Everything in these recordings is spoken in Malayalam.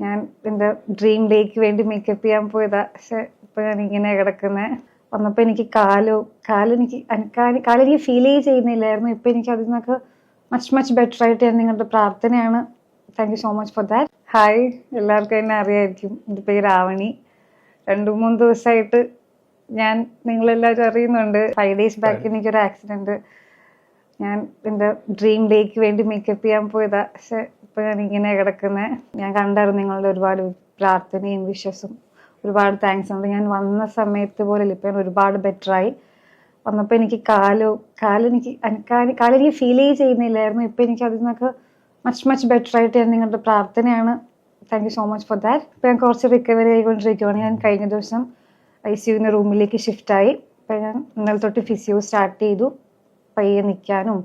ഞാൻ എന്റെ ഡ്രീം ഡേക്ക് വേണ്ടി മേക്കപ്പ് ചെയ്യാൻ പോയതാ. പക്ഷെ ഇപ്പൊ ഞാൻ ഇങ്ങനെ കിടക്കുന്നത് വന്നപ്പോൾ എനിക്ക് കാലോ കാലെനിക്ക് കാലെനിക്ക് ഫീലേ ചെയ്യുന്നില്ലായിരുന്നു. ഇപ്പൊ എനിക്ക് അതിൽ നിന്നൊക്കെ മച്ച് മച്ച് ബെറ്റർ ആയിട്ട് ഞാൻ നിങ്ങളുടെ പ്രാർത്ഥനയാണ്. Thank you so much for that hi എല്ലാവർക്കും എന്നെ അറിയായിരിക്കും. എന്റെ പേര് ആവണി. രണ്ടു മൂന്ന് ദിവസമായിട്ട് ഞാൻ നിങ്ങളെല്ലാവരും അറിയുന്നുണ്ട്. ഫൈവ് ഡേയ്സ് ബാക്ക് എനിക്കൊരു ആക്സിഡന്റ് ഞാൻ എന്റെ ഡ്രീം ഡേക്ക് വേണ്ടി മേക്കപ്പ് ചെയ്യാൻ പോയതാ. പക്ഷെ ഇപ്പൊ ഞാൻ ഇങ്ങനെ കിടക്കുന്നത് ഞാൻ കണ്ടായിരുന്നു നിങ്ങളുടെ ഒരുപാട് പ്രാർത്ഥനയും വിശ്വസും ഒരുപാട് താങ്ക്സ് ഉണ്ട് ഞാൻ വന്ന സമയത്ത് പോലെ ഇപ്പം ഒരുപാട് ബെറ്ററായി വന്നപ്പോൾ എനിക്ക് കാലോ കാലെനിക്ക് കാലെനിക്ക് ഫീലേ ചെയ്യുന്നില്ലായിരുന്നു. ഇപ്പം എനിക്ക് അതിൽ നിന്നൊക്കെ മച്ച് മച്ച് ബെറ്റർ ആയിട്ട് ഞാൻ നിങ്ങളുടെ പ്രാർത്ഥനയാണ്. Thank you so much for that ഇപ്പം ഞാൻ കുറച്ച് റിക്കവറി ആയിക്കൊണ്ടിരിക്കുകയാണ് ഞാൻ കഴിഞ്ഞ ദിവസം ഐ സി യുവിന്റെ റൂമിലേക്ക് ഷിഫ്റ്റായി ഇപ്പം ഞാൻ ഇന്നലെ തൊട്ട് ഫിസിയോ സ്റ്റാർട്ട് ചെയ്തു. പയ്യെ നിൽക്കാനും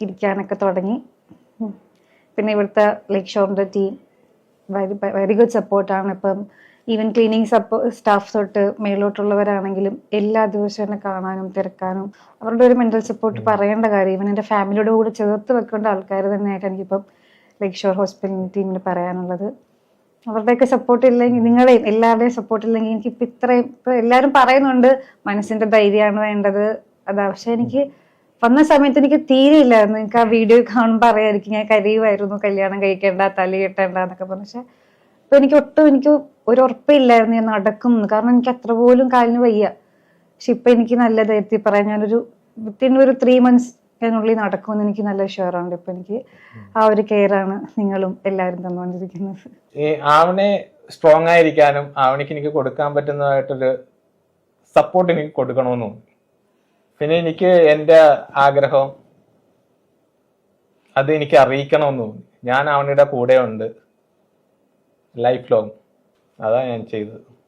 ഇരിക്കാനൊക്കെ തുടങ്ങി. പിന്നെ ഇവിടുത്തെ ലേക്ക് ഷോറിന്റെ ടീം വെരി വെരി ഗുഡ് സപ്പോർട്ടാണ് ഇപ്പം ഈവൻ ക്ലീനിങ് സപ്പോ സ്റ്റാഫ് തൊട്ട് മേലോട്ടുള്ളവരാണെങ്കിലും എല്ലാ ദിവസവും എന്നെ കാണാനും തിരക്കാനും അവരുടെ ഒരു മെന്റൽ സപ്പോർട്ട് പറയേണ്ട കാര്യം ഈവൻ എന്റെ ഫാമിലിയോട് കൂടെ ചേർത്ത് വെക്കേണ്ട ആൾക്കാർ തന്നെയായിട്ട് എനിക്കിപ്പം ലേക്ക് ഷോർ ഹോസ്പിറ്റൽ ടീമിന് പറയാനുള്ളത്. അവരുടെയൊക്കെ സപ്പോർട്ട് ഇല്ലെങ്കിൽ നിങ്ങളെയും എല്ലാവരുടെയും സപ്പോർട്ട് ഇല്ലെങ്കിൽ എനിക്കിപ്പോൾ ഇപ്പൊ ഇത്രയും ഇപ്പോൾ എല്ലാവരും പറയുന്നുണ്ട് മനസ്സിന്റെ ധൈര്യമാണ് വേണ്ടത്. അതാ പക്ഷേ എനിക്ക് വന്ന സമയത്ത് എനിക്ക് തീരെ ഇല്ലായിരുന്നു. എനിക്ക് ആ വീഡിയോ കാണുമ്പോൾ അറിയായിരിക്കും ഞാൻ കരയുമായിരുന്നു കല്യാണം കഴിക്കേണ്ട തല കെട്ടേണ്ട എന്നൊക്കെ പറഞ്ഞു. പക്ഷെ ഇപ്പൊ എനിക്ക് ഒട്ടും എനിക്ക് ഒരു ഉറപ്പില്ലായിരുന്നു ഞാൻ നടക്കും കാരണം എനിക്ക് അത്ര പോലും കാലിന് വയ്യ. പക്ഷെ ഇപ്പൊ എനിക്ക് നല്ല ധൈര്യത്തിൽ പറയാം ഞാനൊരു വിത്തിൻ ഒരു ത്രീ മന്ത്സ് ഞാനുള്ളിൽ നടക്കുമെന്ന് എനിക്ക് നല്ല ഷുവറുണ്ട് ഇപ്പൊ എനിക്ക് ആ ഒരു കെയർ ആണ് നിങ്ങളും എല്ലാവരും തന്നുകൊണ്ടിരിക്കുന്നത്. ആവണെ സ്ട്രോങ് ആയിരിക്കാനും ആവണിക്ക് എനിക്ക് കൊടുക്കാൻ പറ്റുന്നതായിട്ടൊരു സപ്പോർട്ട് എനിക്ക് കൊടുക്കണമെന്ന് പിന്നെ എനിക്ക് എന്റെ ആഗ്രഹം അത് എനിക്ക് അറിയിക്കണമെന്ന് തോന്നി. ഞാൻ ആവണിയുടെ കൂടെ ഉണ്ട് ലൈഫ് ലോങ് അതാ ഞാൻ ചെയ്തത്.